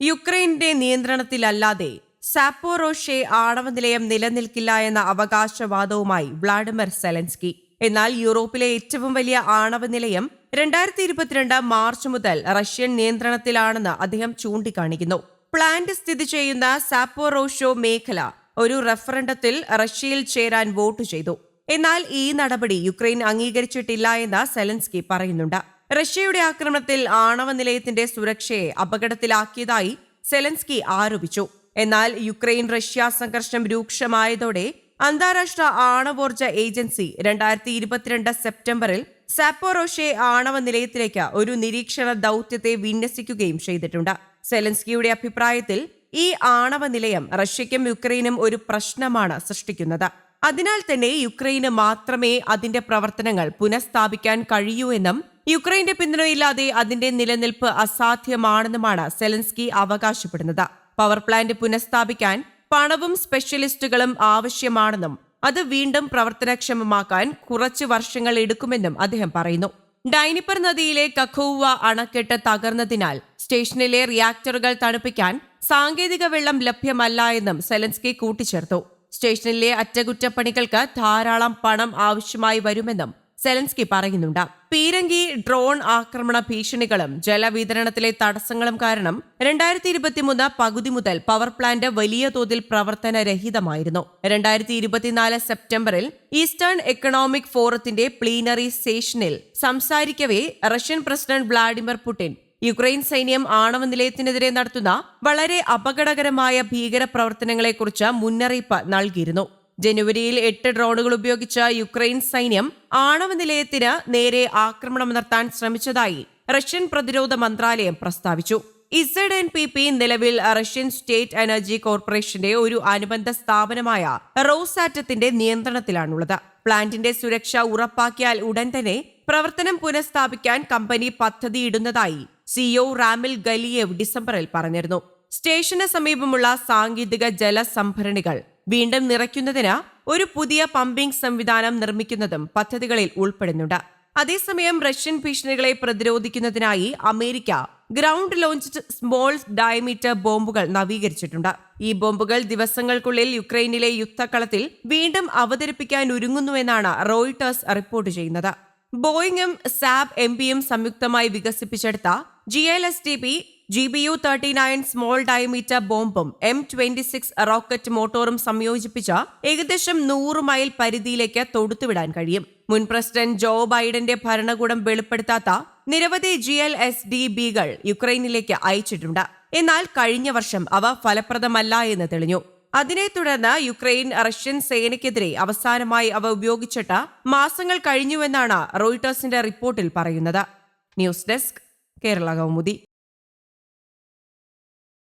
യുക്രൈന്റെ നിയന്ത്രണത്തിലല്ലാതെ സാപ്പോറോഷെ ആണവ നിലയം നിലനിൽക്കില്ല എന്ന അവകാശവാദവുമായി വ്ളാഡിമിർ സെലൻസ്കി. എന്നാൽ യൂറോപ്പിലെ ഏറ്റവും വലിയ ആണവ നിലയം രണ്ടായിരത്തി ഇരുപത്തിരണ്ട് മാർച്ച് മുതൽ റഷ്യൻ നിയന്ത്രണത്തിലാണെന്ന് അദ്ദേഹം ചൂണ്ടിക്കാണിക്കുന്നു. പ്ലാന്റ് സ്ഥിതി ചെയ്യുന്ന സാപ്പോറോഷോ മേഖല ഒരു റഫറണ്ടത്തിൽ റഷ്യയിൽ ചേരാൻ വോട്ട് ചെയ്തു. എന്നാൽ ഈ നടപടി യുക്രൈൻ അംഗീകരിച്ചിട്ടില്ല എന്ന് സെലൻസ്കി പറയുന്നുണ്ട്. റഷ്യയുടെ ആക്രമണത്തിൽ ആണവ നിലയത്തിന്റെ സുരക്ഷയെ അപകടത്തിലാക്കിയതായി സെലൻസ്കി ആരോപിച്ചു. എന്നാൽ യുക്രൈൻ റഷ്യ സംഘർഷം രൂക്ഷമായതോടെ അന്താരാഷ്ട്ര ആണവോർജ ഏജൻസി രണ്ടായിരത്തി ഇരുപത്തിരണ്ട് സെപ്റ്റംബറിൽ സാപ്പോറോഷെ ആണവ നിലയത്തിലേക്ക് ഒരു നിരീക്ഷണ ദൗത്യത്തെ വിന്യസിക്കുകയും ചെയ്തിട്ടുണ്ട്. സെലൻസ്കിയുടെ അഭിപ്രായത്തിൽ ഈ ആണവ നിലയം റഷ്യയ്ക്കും യുക്രൈനും ഒരു പ്രശ്നമാണ് സൃഷ്ടിക്കുന്നത്. അതിനാൽ തന്നെ യുക്രൈന് മാത്രമേ അതിന്റെ പ്രവർത്തനങ്ങൾ പുനഃസ്ഥാപിക്കാൻ കഴിയൂ എന്നും യുക്രൈന്റെ പിന്തുണയില്ലാതെ അതിന്റെ നിലനിൽപ്പ് അസാധ്യമാണെന്നുമാണ് സെലൻസ്കി അവകാശപ്പെടുന്നത്. പവർ പ്ലാന്റ് പുനഃസ്ഥാപിക്കാൻ പണവും സ്പെഷ്യലിസ്റ്റുകളും ആവശ്യമാണെന്നും അത് വീണ്ടും പ്രവർത്തനക്ഷമമാക്കാൻ കുറച്ച് വർഷങ്ങൾ എടുക്കുമെന്നും അദ്ദേഹം പറയുന്നു. ഡൈനിപ്പർ നദിയിലെ കഖോവ അണക്കെട്ട് തകർന്നതിനാൽ സ്റ്റേഷനിലെ റിയാക്ടറുകൾ തണുപ്പിക്കാൻ സാങ്കേതിക വെള്ളം ലഭ്യമല്ല എന്നും സെലൻസ്കി കൂട്ടിച്ചേർത്തു. സ്റ്റേഷനിലെ അറ്റകുറ്റപ്പണികൾക്ക് ധാരാളം പണം ആവശ്യമായി വരുമെന്നും സെലൻസ്കി പറയുന്നുണ്ട്. പീരങ്കി ഡ്രോൺ ആക്രമണ ഭീഷണികളും ജലവിതരണത്തിലെ തടസ്സങ്ങളും കാരണം രണ്ടായിരത്തി ഇരുപത്തിമൂന്ന് പകുതി മുതൽ പവർ പ്ലാന്റ് വലിയ തോതിൽ പ്രവർത്തനരഹിതമായിരുന്നു. രണ്ടായിരത്തി ഇരുപത്തിനാല് സെപ്റ്റംബറിൽ ഈസ്റ്റേൺ എക്കണോമിക് ഫോറത്തിന്റെ പ്ലീനറി സേഷനിൽ സംസാരിക്കവേ Russian president Vladimir Putin. Ukraine സൈന്യം ആണവ നിലയത്തിനെതിരെ നടത്തുന്ന വളരെ അപകടകരമായ ഭീകരപ്രവർത്തനങ്ങളെക്കുറിച്ച് മുന്നറിയിപ്പ് നൽകിയിരുന്നു. ജനുവരിയിൽ എട്ട് ഡ്രോണുകൾ ഉപയോഗിച്ച യുക്രൈൻ സൈന്യം ആണവ നിലയത്തിന് നേരെ ആക്രമണം നടത്താൻ ശ്രമിച്ചതായി റഷ്യൻ പ്രതിരോധ മന്ത്രാലയം പ്രസ്താവിച്ചു. ഇസഡ് എൻ പി പി നിലവിൽ റഷ്യൻ സ്റ്റേറ്റ് എനർജി കോർപ്പറേഷന്റെ ഒരു അനുബന്ധ സ്ഥാപനമായ റോസാറ്റത്തിന്റെ നിയന്ത്രണത്തിലാണുള്ളത്. പ്ലാന്റിന്റെ സുരക്ഷ ഉറപ്പാക്കിയാൽ ഉടൻ തന്നെ പ്രവർത്തനം പുനഃസ്ഥാപിക്കാൻ കമ്പനി പദ്ധതിയിടുന്നതായി സിഒ റാമിൽ ഗലിയേവ് ഡിസംബറിൽ പറഞ്ഞിരുന്നു. സ്റ്റേഷന് സമീപമുള്ള സാങ്കേതിക ജലസംഭരണികൾ വീണ്ടും നിറയ്ക്കുന്നതിന് ഒരു പുതിയ പമ്പിംഗ് സംവിധാനം നിർമ്മിക്കുന്നതും പദ്ധതികളിൽ ഉൾപ്പെടുന്നുണ്ട്. അതേസമയം റഷ്യൻ ഭീഷണികളെ പ്രതിരോധിക്കുന്നതിനായി America ground launched small diameter ബോംബുകൾ നവീകരിച്ചിട്ടുണ്ട്. ഈ ബോംബുകൾ ദിവസങ്ങൾക്കുള്ളിൽ യുക്രൈനിലെ യുദ്ധക്കളത്തിൽ വീണ്ടും അവതരിപ്പിക്കാൻ ഒരുങ്ങുന്നുവെന്നാണ് റോയിട്ടേഴ്സ് റിപ്പോർട്ട് ചെയ്യുന്നത്. ബോയിങ്ങും സാബ് എം പിയും സംയുക്തമായി വികസിപ്പിച്ചെടുത്ത G L S T P G B U thirty nine small diameter ബോംബും M twenty six rocket മോട്ടോറും സംയോജിപ്പിച്ച ഏകദേശം നൂറ് മൈൽ പരിധിയിലേക്ക് തൊടുത്തുവിടാൻ കഴിയും. മുൻ പ്രസിഡന്റ് ജോ ബൈഡന്റെ ഭരണകൂടം വെളിപ്പെടുത്താത്ത നിരവധി ജി എൽ എസ് ഡി ബികൾ യുക്രൈനിലേക്ക് അയച്ചിട്ടുണ്ട്. എന്നാൽ കഴിഞ്ഞ വർഷം അവ ഫലപ്രദമല്ല എന്ന് തെളിഞ്ഞു. അതിനെ തുടർന്ന് യുക്രൈൻ റഷ്യൻ സേനയ്ക്കെതിരെ അവസാനമായി അവ ഉപയോഗിച്ചിട്ട് മാസങ്ങൾ കഴിഞ്ഞുവെന്നാണ് റോയിട്ടേഴ്സിന്റെ റിപ്പോർട്ടിൽ പറയുന്നത്. News desk Kerala Kaumudi